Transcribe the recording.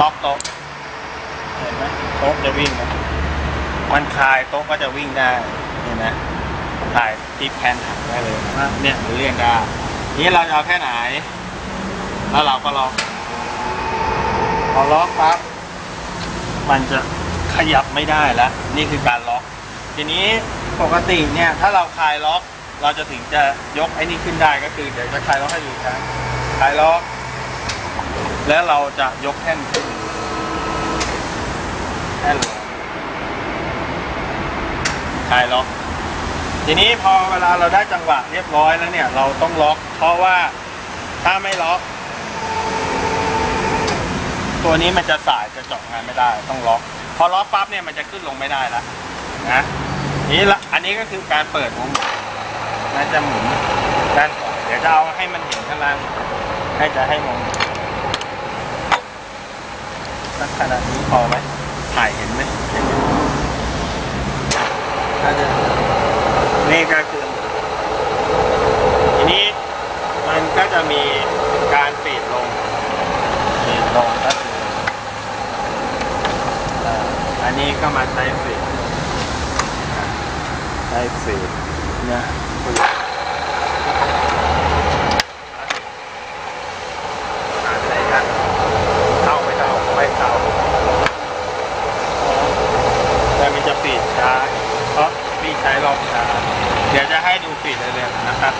ล็อกโต๊ะเห็นไหมโต๊ะจะวิ่งนะมันคลายโต๊ะก็จะวิ่งได้เห็นไหมถ่ายที่แพนถังได้เลยว่าเนี่ยหรือเรียงได้นี้เราจะเอาแค่ไหน แล้วเราก็ล็อกพอล็อกปั๊บมันจะขยับไม่ได้แล้ว นี่คือการล็อก ทีนี้ปกติเนี่ย ถ้าเราคลายล็อก เราจะถึงจะยกไอ้นี่ขึ้นได้ก็คือเดี๋ยวจะคลายล็อกให้ดูอีกครั้งคลายล็อก แล้วเราจะยกแท่นขึ้นแท่นลงคลายล็อก ทีนี้พอเวลาเราได้จังหวะเรียบร้อยแล้วเนี่ย เราต้องล็อก เพราะว่าถ้าไม่ล็อก ตัวนี้มันจะสายจะเจาะงานไม่ได้ ต้องล็อก พอล็อกปั๊บเนี่ยมันจะขึ้นลงไม่ได้ล้วนะนี่ละอันนี้ก็คือการเปิดวหมุนะจะหมุนด้านขวาเดี๋ยวจะเอาให้มันเห็นข้างล่างให้จะให้มอง ขนาดนี้พอไหมถ่ายเห็นไหมเห็นไหมน่าจะนี่ก็คือ ทีนี้มันก็จะมีการปีดลงปีดลงก็คืออ่าอันนี้ก็มาใช้ฟีดใช้ฟีดนะ ใช้รอบชาเดี๋ยวจะให้ดูฟิดเลยๆนะครับ